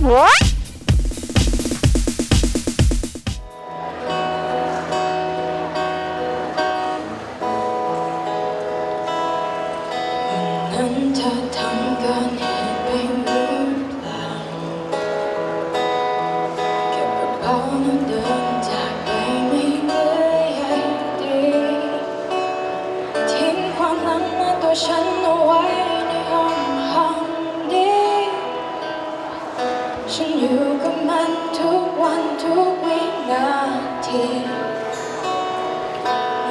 What? ฉันอยู่กับมันทุกวันทุกวินาที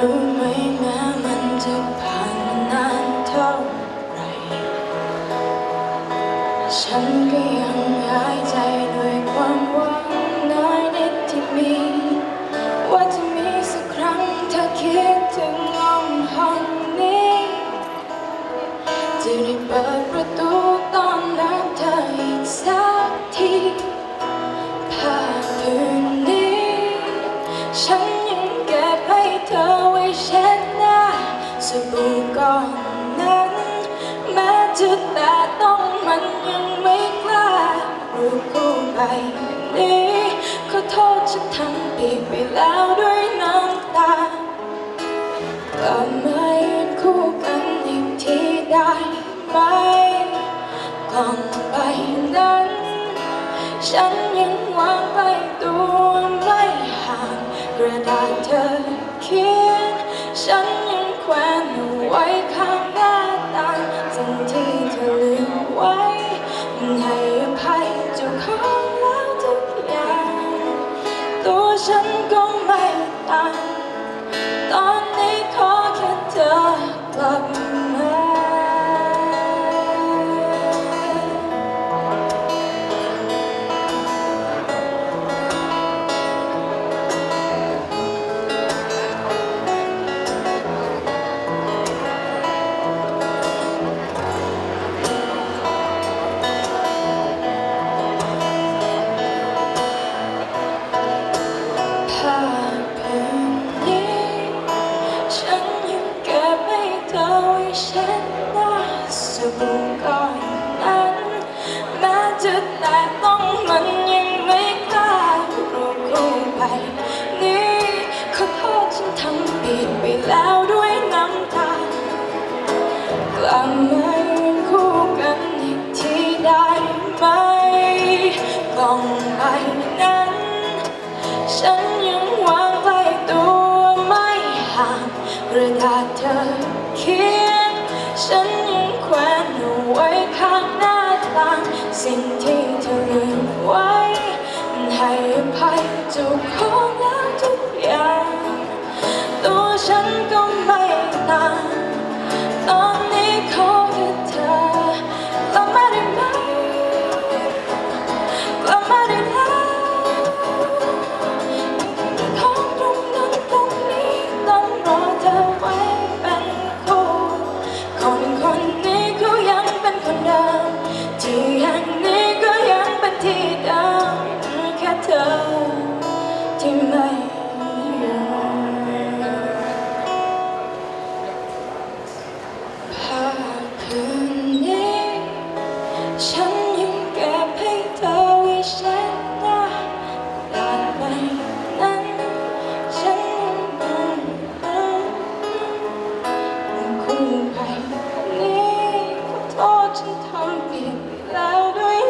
รู้ไหมแม้มันจะผ่านมานานเท่าไรฉันก็ยัง สบู่ก้อนนั้น แม้จะแต่ต้องมันยังไม่กล้ารูปคู่ไปนี้ขอโทษฉันทำผิดไปแล้วด้วยน้ำตาก็มายืนคู่กันอีกทีได้ไหมก่องใบนั้น ฉันยังวางไว้ตัวไม่ห่างกระดาษเธอเขียนฉัน ล่องไปนั้น ฉันยังวางไว้ตัวไม่ห่างกระดาษเธอเขียน ฉันยังแขวนเอาไว้ข้างหน้าต่าง สิ่งที่เธอลืมไว้ ให้อภัยจุกของแล้วทุกอย่าง thon thì tao đuối